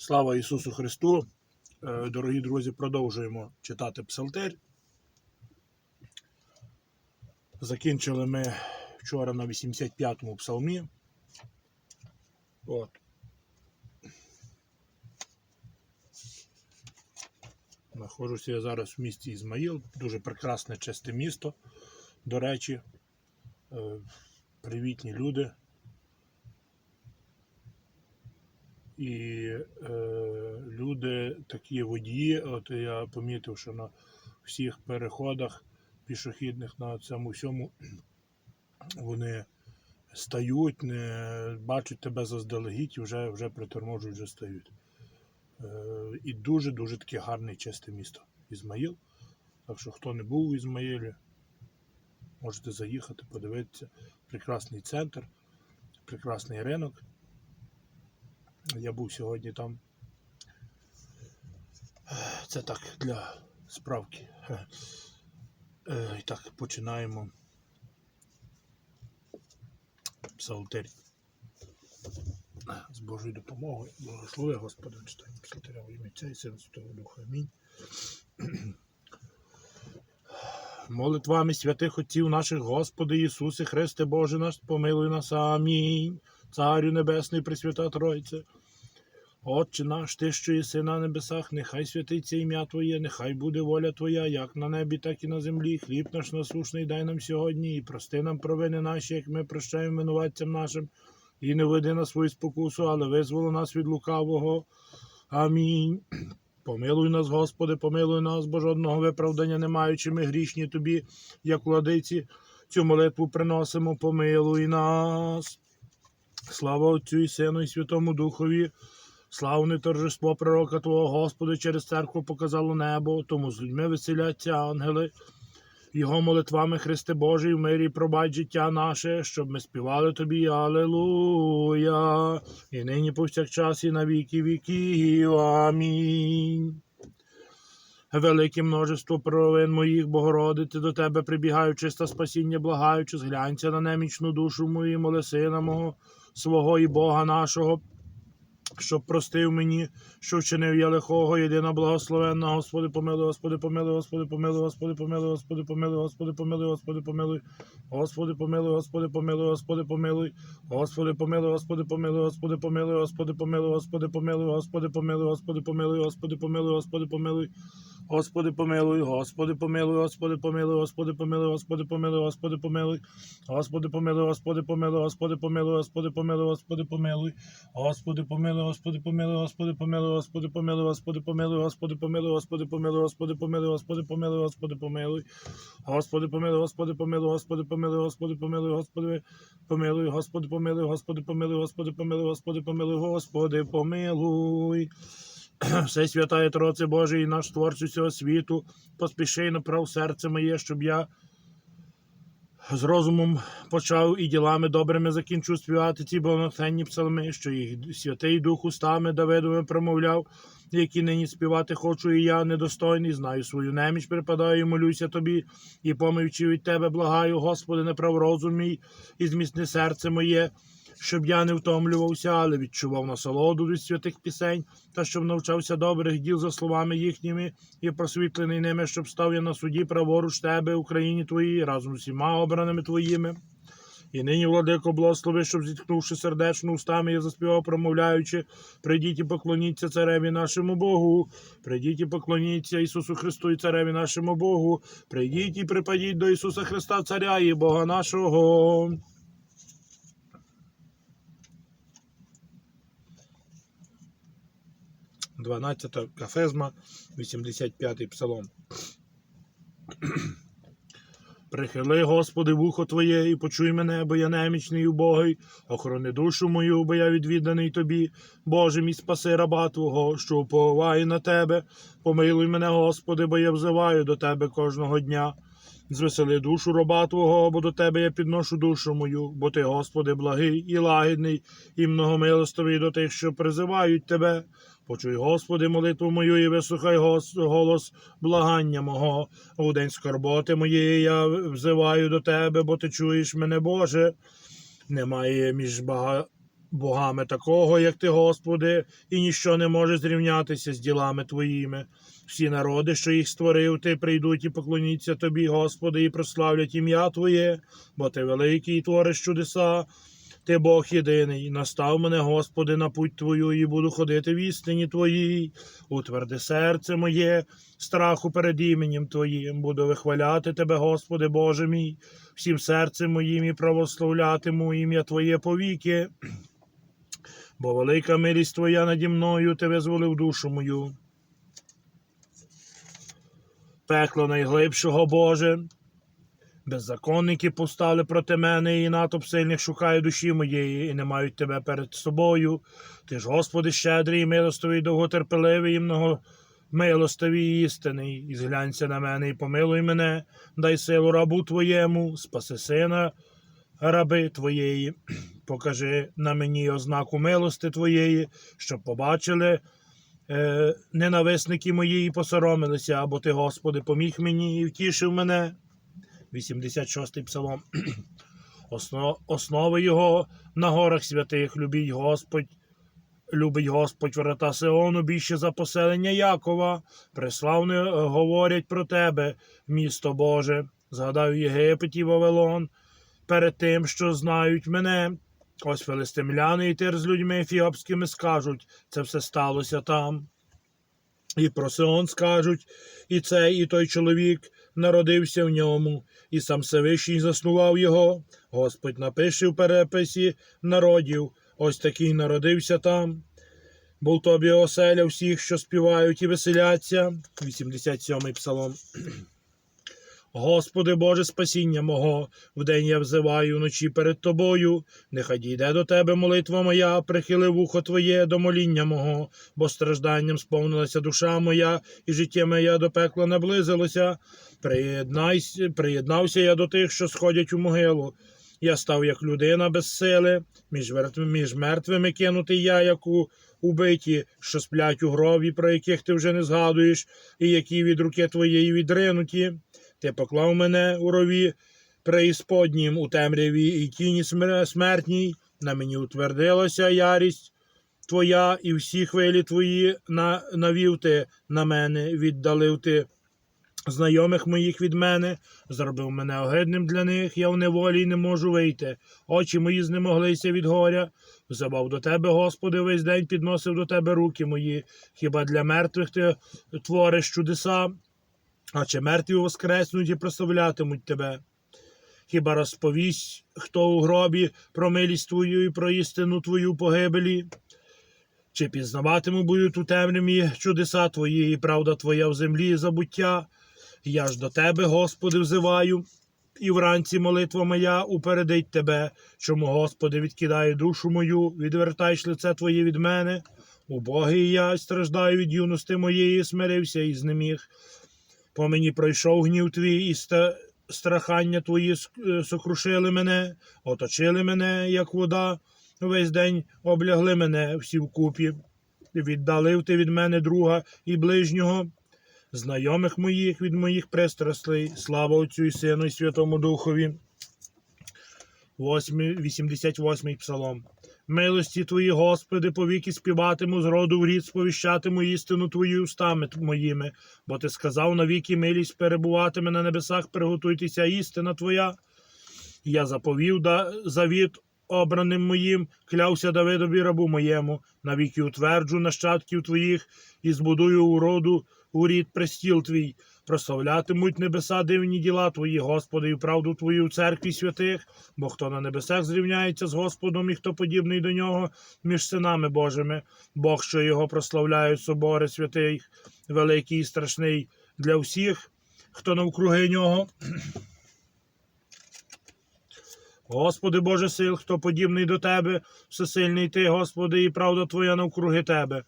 Слава Ісусу Христу! Е, Дорогі друзі, продовжуємо читати Псалтир. Закінчили ми вчора на 85-му псалмі. От. Знаходжуся я зараз в місті Ізмаїл. Дуже прекрасне чисте місто. До речі, Е, привітні люди. І е, люди, такі водії, от я помітив, що на всіх переходах пішохідних на цьому всьому вони стають, не бачать тебе заздалегідь і вже, вже приторможують, вже стають. Е, і дуже-дуже таке гарне чисте місто Ізмаїл. Так що хто не був у Ізмаїлі, можете заїхати, подивитися. Прекрасний центр, прекрасний ринок. Я був сьогодні там. Це так для справки. Е, І так, починаємо. Псалтир. З Божою допомогою. Благослови Господи, читаємо псалтиря во ім'я Отця і Сина Святого Духа. Амінь. Молитвами святих Отців наших, Господи Ісусе Христе Боже наш, помилуй нас. Амінь. Царю Небесний, Пресвята Тройце. Отче наш, Ти, що єси на небесах, нехай святиться ім'я Твоє, нехай буде воля Твоя, як на небі, так і на землі. Хліб наш насушний дай нам сьогодні, і прости нам провини наші, як ми прощаємо винуватцям нашим, і не веди на свою спокусу, але визволи нас від лукавого. Амінь. Помилуй нас, Господи, помилуй нас, бо жодного виправдання не маючи ми грішні Тобі, як владиці, цю молитву приносимо, помилуй нас. Слава Отцю і Сину, і Святому Духові. Славне торжество пророка Твого, Господи, через церкву показало небо, тому з людьми веселяться ангели. Його молитвами Христе Божий в мирі пробач життя наше, щоб ми співали Тобі Алелуя, і нині повсякчас, і на віки віків. Амінь. Велике множество провин моїх, Богородице, до Тебе прибігаю, чисте спасіння, благаючи, зглянься на немічну душу мою, моли сина мого, свого і Бога нашого, щоб простив мені, що вчинив я лихого, єдина благословенна, Господи, помилуй, Господи, помилуй, Господи, помилуй, Господи, помилуй, Господи, помилуй, Господи, помилуй, Господи, помилуй, Господи, помилуй, Господи, помилуй, Господи, помилуй, Господи, помилуй, Господи, помилуй, Господи, помилуй, Господи, помилуй, Господи, помилуй, Господи, помилуй, Господи, помилуй, Господи, помилуй, Господи, помилуй. Господи помилуй, Господи помилуй, Господи помилуй, Господи помилуй, Господи помилуй, Господи помилуй, Господи помилуй, Господи помилуй, Господи помилуй, Господи помилуй, Господи помилуй, Господи помилуй, Господи помилуй, Господи помилуй, Господи помилуй, Господи помилуй, Господи помилуй, Господи помилуй, Господи помилуй, Господи помилуй, Господи помилуй, Господи помилуй, Господи помилуй, Господи помилуй, Господи помилуй, Господи помилуй, Господи помилуй, Господи помилуй, Господи помилуй, Господи помилуй, Господи помилуй. Все святає Троце Боже і наш творчий всього світу, поспіши і направ серце моє, щоб я з розумом почав і ділами добрими закінчу співати ці благословенні псалми, що їх Святий Дух устами Давидовим промовляв, які нині співати хочу, і я недостойний, знаю свою неміч, припадаю, і молюся тобі, і помивчи від тебе, благаю, Господи, неправ розум мій, і зміцни серце моє, щоб я не втомлювався, але відчував насолоду від святих пісень, та щоб навчався добрих діл за словами їхніми, і просвітлений ними, щоб став я на суді праворуч тебе, Україні твоїй, разом з усіма обраними твоїми. І нині, владико, благослови, щоб зітхнувши сердечно устами, я заспівав, промовляючи, прийдіть і поклоніться цареві нашому Богу, прийдіть і поклоніться Ісусу Христу і цареві нашому Богу, прийдіть і припадіть до Ісуса Христа, Царя і Бога нашого. Дванадцята кафезма, 85-й псалом. Прихили, Господи, вухо Твоє, і почуй мене, бо я немічний і убогий, охорони душу мою, бо я відвіданий Тобі, Боже мій спаси раба Твого, що уповає на Тебе. Помилуй мене, Господи, бо я взиваю до Тебе кожного дня. Звесели душу раба Твого, бо до Тебе я підношу душу мою, бо Ти, Господи, благий і лагідний, і многомилостивий до тих, що призивають Тебе. Почуй, Господи, молитву мою і вислухай голос благання мого. У день скорботи моєї я взиваю до Тебе, бо Ти чуєш мене, Боже. Немає між богами такого, як ти, Господи, і ніщо не може зрівнятися з ділами Твоїми. Всі народи, що їх створив, ти прийдуть і поклоніться тобі, Господи, і прославлять ім'я Твоє, бо ти великий і твориш чудеса. Ти Бог єдиний, настав мене, Господи, на путь Твою, і буду ходити в істині Твоїй. Утверди серце моє, страху перед іменем Твоїм, буду вихваляти Тебе, Господи, Боже мій, всім серцем моїм і правословлятиму ім'я Твоє повіки. Бо велика милість Твоя наді мною, Ти визволив душу мою. Пекло найглибшого Боже, Беззаконники повстали проти мене, і натовп сильних шукає душі моєї, і не мають тебе перед собою. Ти ж, Господи, щедрий, милостивий, довготерпеливий, і много милостивий і істинний. І зглянься на мене і помилуй мене, дай силу рабу твоєму, спаси сина раби твоєї. Покажи на мені ознаку милости твоєї, щоб побачили. Е, ненависники мої посоромилися, або ти, Господи, поміг мені і втішив мене. 86-й псалом. Основи його на горах святих любіть Господь. Любить Господь врата Сеону більше за поселення Якова. Преславне говорять про тебе, місто Боже. Згадаю Єгипет і Вавилон перед тим, що знають мене. Ось филистимляни і тир з людьми ефіопськими скажуть, це все сталося там. І про Сеон скажуть, і цей, і той чоловік народився в ньому, і сам Всевишній заснував його. Господь напише в переписі народів, ось такий народився там. Був тобі оселя всіх, що співають і веселяться. 87-й псалом. Господи Боже спасіння мого, вдень я взиваю вночі перед Тобою, нехай дійде до Тебе молитва моя, прихили вухо Твоє до моління мого, бо стражданням сповнилася душа моя, і життя моє до пекла наблизилося. Приєднайся, приєднався я до тих, що сходять у могилу. Я став як людина без сили, між мертвими, між мертвими кинутий я, як у убиті, що сплять у гробі, про яких ти вже не згадуєш, і які від руки твоєї відринуті. Ти поклав мене у рові преісподнім у темряві і тіні смертній. На мені утвердилася ярість твоя, і всі хвилі твої навів ти на мене, віддалив ти знайомих моїх від мене, зробив мене огидним для них, я в неволі й не можу вийти. Очі мої знемоглися від горя. Забав до тебе, Господи, весь день підносив до тебе руки мої. Хіба для мертвих ти твориш чудеса? А чи мертві воскреснуть і прославлятимуть тебе? Хіба розповість, хто у гробі про милість твою і про істину твою погибелі? Чи пізнаватиму будуть у темряві чудеса твої, і правда твоя в землі і забуття? Я ж до тебе, Господи, взиваю, і вранці молитва моя упередить тебе, чому, Господи, відкидає душу мою, відвертаєш лице Твоє від мене. Убогий я страждаю від юності моєї, смирився і знеміг. По мені пройшов гнів твій, і страхання твої е, сокрушили мене, оточили мене, як вода, весь день облягли мене всі вкупі. Віддалив ти від мене друга і ближнього, знайомих моїх від моїх пристрастей, слава Отцю і Сину і Святому Духові. 88-й псалом. Милості Твої, Господи, повіки співатиму, з роду в рід сповіщатиму істину Твою устами моїми, бо Ти сказав навіки милість перебуватиме на небесах, приготуйтеся істина Твоя. Я заповів да, завіт обраним моїм, клявся Давидові рабу моєму, навіки утверджу нащадків Твоїх і збудую уроду у рід престіл Твій. Прославлятимуть небеса дивні діла Твої, Господи, і правду Твою в церкві святих, бо хто на небесах зрівняється з Господом і хто подібний до нього між синами Божими, Бог, що його прославляють собори святих, великий і страшний для всіх, хто навкруги нього. Господи Боже сил, хто подібний до Тебе, всесильний Ти, Господи, і правда Твоя навкруги Тебе.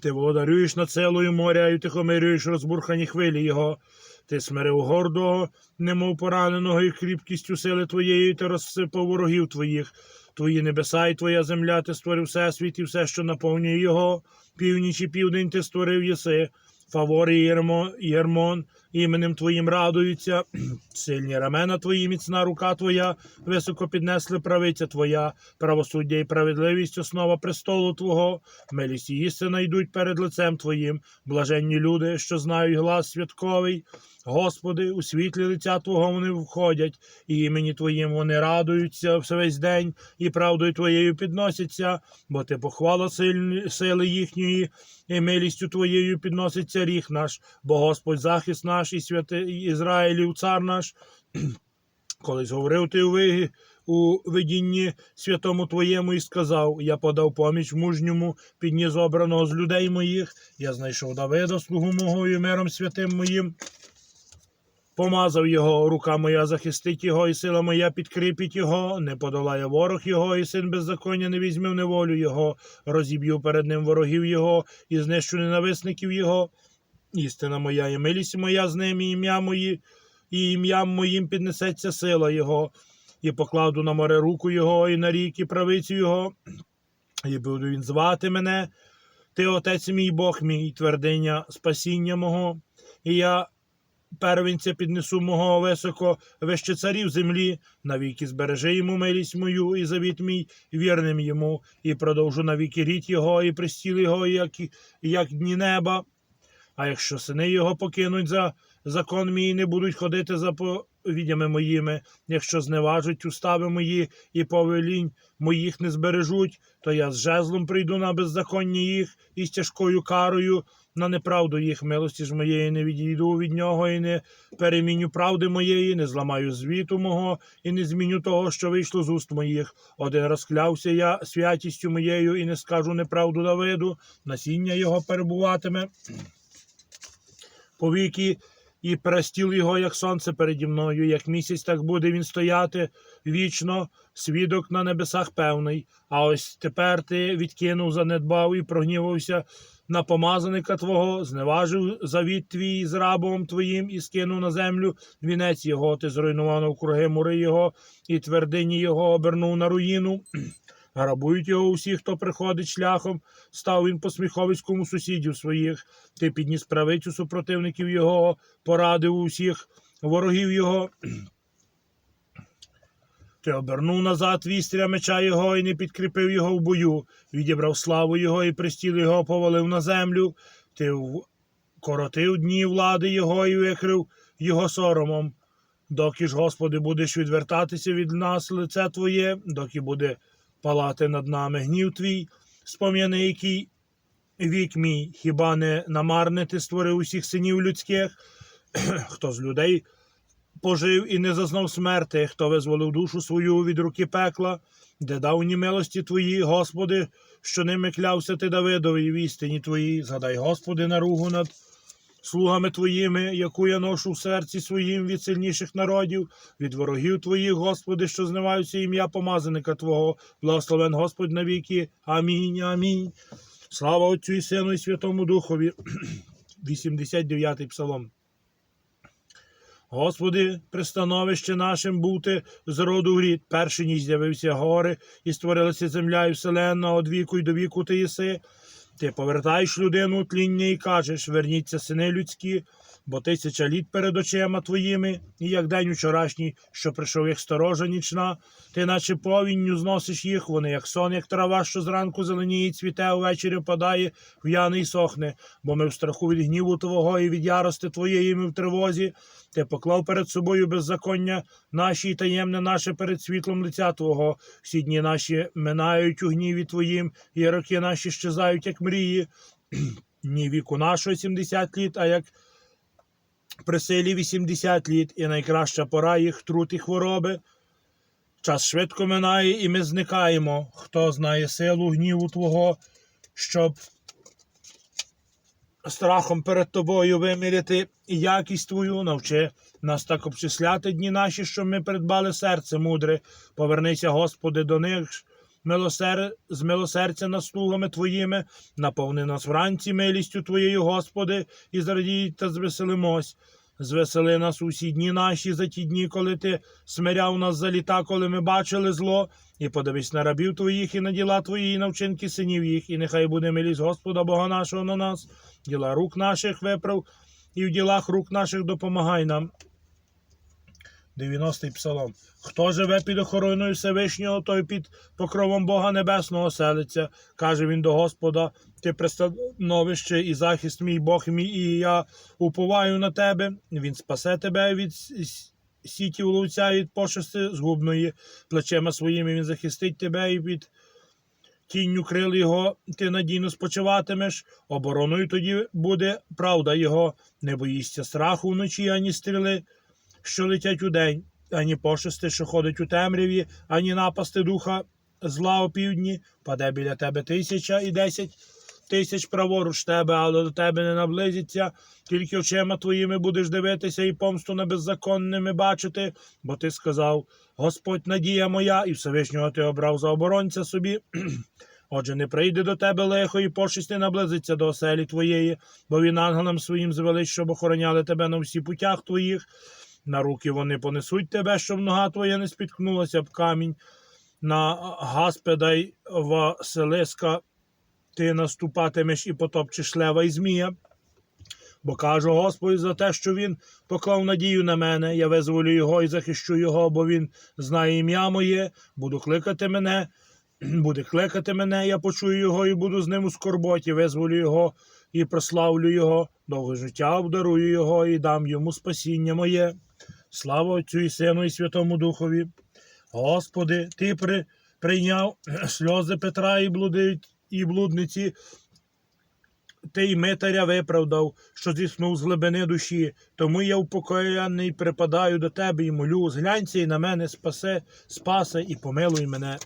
Ти володарюєш над селою моря і тихомирюєш розбурхані хвилі його. Ти смирив гордого, немов пораненого, і кріпкістю сили твоєї ти розсипав ворогів твоїх. Твої небеса і твоя земля, ти створив всесвіт і все, що наповнює його. Північ і південь ти створив єси. Фавор і Єрмо, Єрмон, іменем Твоїм радуються. Сильні рамена Твої, міцна рука Твоя, високо піднесли правиця Твоя, правосуддя і праведливість, основа престолу Твого. Милість і істина йдуть перед лицем Твоїм. Блаженні люди, що знають глас святковий. Господи, у світлі лиця Твого вони входять, і імені Твоїм вони радуються весь день, і правдою Твоєю підносяться, бо Ти похвала сили їхньої, і милістю Твоєю підноситься ріг наш, бо Господь захист наш і святий Ізраїлів, цар наш. Колись говорив ти у вигі, у видінні святому Твоєму і сказав: Я подав поміч мужньому, підніс обраного з людей моїх, я знайшов Давида, слугу мого і миром святим моїм. Помазав його, рука моя захистить його, і сила моя підкріпить його, не подолає ворог його, і син беззаконня не візьме в неволю його, розіб'ю перед ним ворогів його, і знищу ненависників його. Істина моя і милість моя з ним, і ім'я мої, і ім'ям моїм піднесеться сила його, і покладу на море руку його, і на ріки правицю його, і буду він звати мене. Ти, отець мій Бог мій, твердиня спасіння мого, і я первенця піднесу мого високо вище царів землі, навіки збережи йому милість мою і завіт мій вірним йому, і продовжу навіки рід його, і пристіл його, як, як дні неба. А якщо сини його покинуть за закон мій, не будуть ходити за повідями моїми, якщо зневажуть устави мої і повелінь моїх не збережуть, то я з жезлом прийду на беззаконня їх і з тяжкою карою на неправду їх милості ж моєї не відійду від нього, і не переміню правди моєї, не зламаю звіту мого, і не зміню того, що вийшло з уст моїх. Один раз клявся я святістю моєю, і не скажу неправду Давиду, насіння його перебуватиме. Повіки і перестіл його, як сонце переді мною, як місяць, так буде він стояти вічно, свідок на небесах певний. А ось тепер ти відкинув, занедбав і прогнівався на помазаника Твого, зневажив завіт твій з рабом твоїм і скинув на землю вінець його, ти зруйнував навкруги мури його, і твердині його обернув на руїну. Грабують його усі, хто приходить шляхом, став він посміховиському сусідів своїх. Ти підніс правицю супротивників його, порадив усіх ворогів його. Ти обернув назад вістря меча його і не підкріпив його в бою, відібрав славу його і пристіл його повалив на землю. Ти коротив дні влади його і викрив його соромом. Доки ж, Господи, будеш відвертатися від нас лице Твоє, доки буде палати над нами. Гнів твій, спом'яни, який вік мій, хіба не намарне ти створив усіх синів людських, хто з людей пожив і не зазнав смерти, хто визволив душу свою від руки пекла, де давні милості твої, Господи, що ними клявся ти Давидові в істині твоїй, згадай, Господи, наругу над слугами твоїми, яку я ношу в серці своїм від сильніших народів, від ворогів твоїх, Господи, що зневаються ім'я помазаника Твого, благословен Господь навіки. Амінь. Амінь. Слава Отцю і Сину і Святому Духові. 89-й псалом. Господи, пристановище нашим бути з роду в рід. Перший ніж з'явився гори, і створилася земля і вселенна, од віку й до віку ти єси. Ти повертаєш людину тління і кажеш, верніться сини людські, бо тисяча літ перед очима твоїми, і як день вчорашній, що прийшов їх сторожа нічна, ти наче повінню зносиш їх, вони, як сон, як трава, що зранку зеленіє, цвіте, увечері впадає, в'яне і сохне, бо ми в страху від гніву Твого і від ярости Твоєї ми в тривозі. Ти поклав перед собою беззаконня наші і таємне наше перед світлом лиця Твого. Всі дні наші минають у гніві Твоїм, і роки наші щезають, як мрії. Ні віку нашого 70 літ, а як при силі 80 літ, і найкраща пора їх труд і хвороби. Час швидко минає, і ми зникаємо. Хто знає силу гніву Твого, щоб страхом перед тобою виміряти і якість твою, навчи нас так обчисляти дні наші, щоб ми придбали серце мудре. Повернися, Господи, до них милосер... з милосердя над слугами Твоїми, наповни нас вранці милістю Твоєю, Господи, і зрадій та звеселимось. Звесели нас усі дні наші за ті дні, коли ти смиряв нас за літа, коли ми бачили зло, і подивись на рабів твоїх і на діла твої, і на вчинки синів їх, і нехай буде милість Господа Бога нашого на нас, діла рук наших виправ, і в ділах рук наших допомагай нам. 90-й псалом. Хто живе під охороною Всевишнього, той під покровом Бога Небесного селиться. Каже він до Господа: Ти пристановище і захист мій Бог мій, і я уповаю на тебе. Він спасе тебе від сітів ловця і від пошести згубної. Плечима своїми він захистить тебе і від тінню крил його ти надійно спочиватимеш. Обороною тоді буде правда його. Не боїшся страху вночі, ані стріли, що летять удень, ані пошести, що ходить у темряві, ані напасти духа зла опівдні, паде біля тебе тисяча і десять тисяч праворуч тебе, але до тебе не наблизиться. Тільки очима твоїми будеш дивитися і помсту на беззаконними бачити, бо ти сказав: Господь надія моя, і Всевишнього ти обрав за оборонця собі. Отже, не прийде до тебе лихо, і пошесть не наблизиться до оселі твоєї, бо він ангелам своїм звелить, щоб охороняли тебе на всі путях твоїх. На руки вони понесуть тебе, щоб нога твоя не спіткнулася б камінь. На гаспеда й Василиска ти наступатимеш і потопчеш лева і змія. Бо кажу Господь за те, що він поклав надію на мене, я визволю його і захищу його, бо він знає ім'я моє, буду кликати мене, буде кликати мене, я почую його і буду з ним у скорботі, визволю його і прославлю його, довге життя обдарую його і дам йому спасіння моє. Слава Отцю і Сину і Святому Духові. Господи, Ти при, прийняв сльози Петра і, блуди, і блудниці, ти й митаря виправдав, що зіснув з глибини душі. Тому я упокоєний припадаю до тебе і молю, зглянься і на мене спасе, спасе і помилуй мене.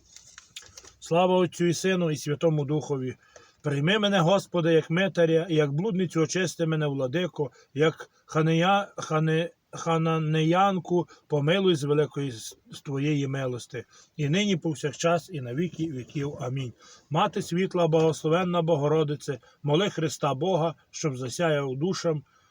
Слава Отцю і Сину і Святому Духові. Прийми мене, Господи, як митаря, і як блудницю очисти мене, владико, як ханея, хане, хананеянку, помилуй з великої з твоєї милости, і нині повсякчас, і на віки віків. Амінь. Мати світла, благословенна Богородице, моли Христа Бога, щоб засяяв душам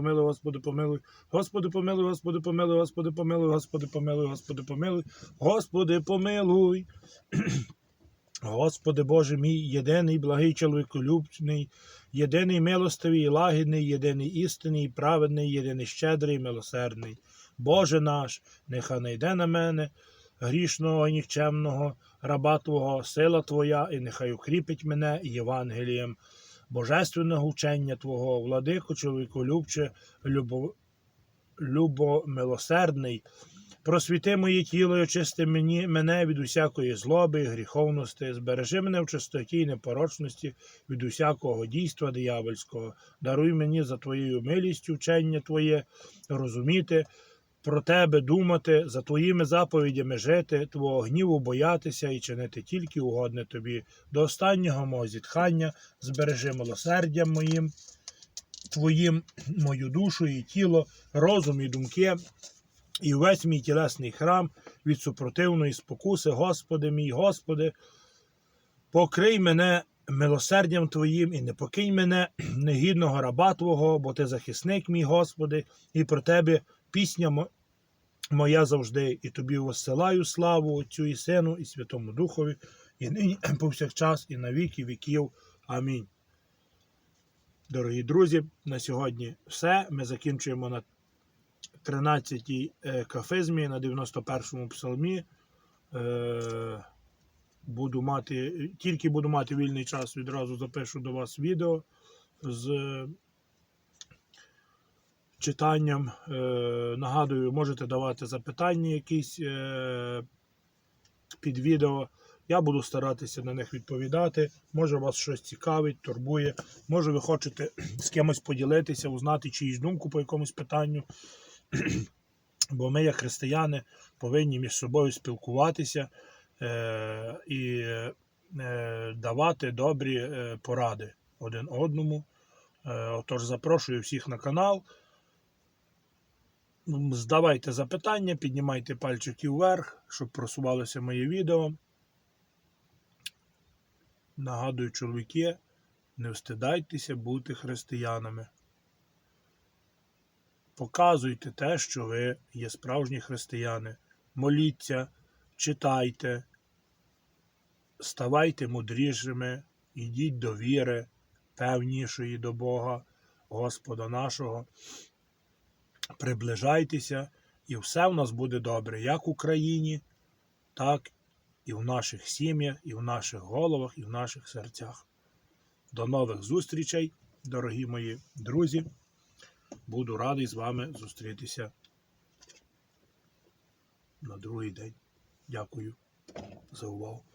помилуй, Господи, помилуй, Господи, помилуй, Господи, помилуй, Господи, помилуй, Господи, помилуй, Господи, помилуй. Господи Боже мій, єдиний, благий чоловіколюбний, єдиний милостивий і лагідний, єдиний істинний, і праведний, єдиний щедрий, і милосердний. Боже наш, нехай не йде на мене, грішного і нікчемного, раба Твого, сила Твоя, і нехай укріпить мене Євангелієм, божественного вчення Твого, владико, чоловіколюбче, любо, любомилосердний, Просвіти моє тіло і очисти мені, мене від усякої злоби, і гріховності, збережи мене в чистоті і непорочності від усякого дійства диявольського. Даруй мені за твоєю милістю вчення Твоє, розуміти, про Тебе думати, за Твоїми заповідями жити, Твого гніву боятися і чинити тільки угодне Тобі. До останнього мого зітхання збережи милосердям моїм, Твоїм мою душу і тіло, розум і думки і весь мій тілесний храм від супротивної спокуси, Господи мій, Господи, покрий мене милосердям Твоїм і не покинь мене негідного раба Твого, бо Ти захисник мій, Господи, і про Тебе пісня моя завжди, і Тобі воссилаю славу Отцю і Сину, і Святому Духові, і нині повсякчас, і на віки віків. Амінь. Дорогі друзі, на сьогодні все. Ми закінчуємо на 13-й е, кафизмі на 91-му псалмі. Е, Буду мати, тільки буду мати вільний час, відразу запишу до вас відео з читанням. Е, Нагадую, можете давати запитання якісь е, під відео. Я буду старатися на них відповідати. Може вас щось цікавить, турбує. Може ви хочете з кимось поділитися, узнати чиїсь думку по якомусь питанню. Бо ми, як християни, повинні між собою спілкуватися е, і давати добрі поради один одному. Отож, запрошую всіх на канал. Здавайте запитання, піднімайте пальчики вверх, щоб просувалося моє відео. Нагадую, чоловіки, не встидайтеся бути християнами. Показуйте те, що ви є справжні християни. Моліться, читайте, ставайте мудрішими, йдіть до віри, певнішої до Бога, Господа нашого. Приближайтеся, і все в нас буде добре, як в Україні, так і в наших сім'ях, і в наших головах, і в наших серцях. До нових зустрічей, дорогі мої друзі. Буду радий з вами зустрітися на другий день. Дякую за увагу.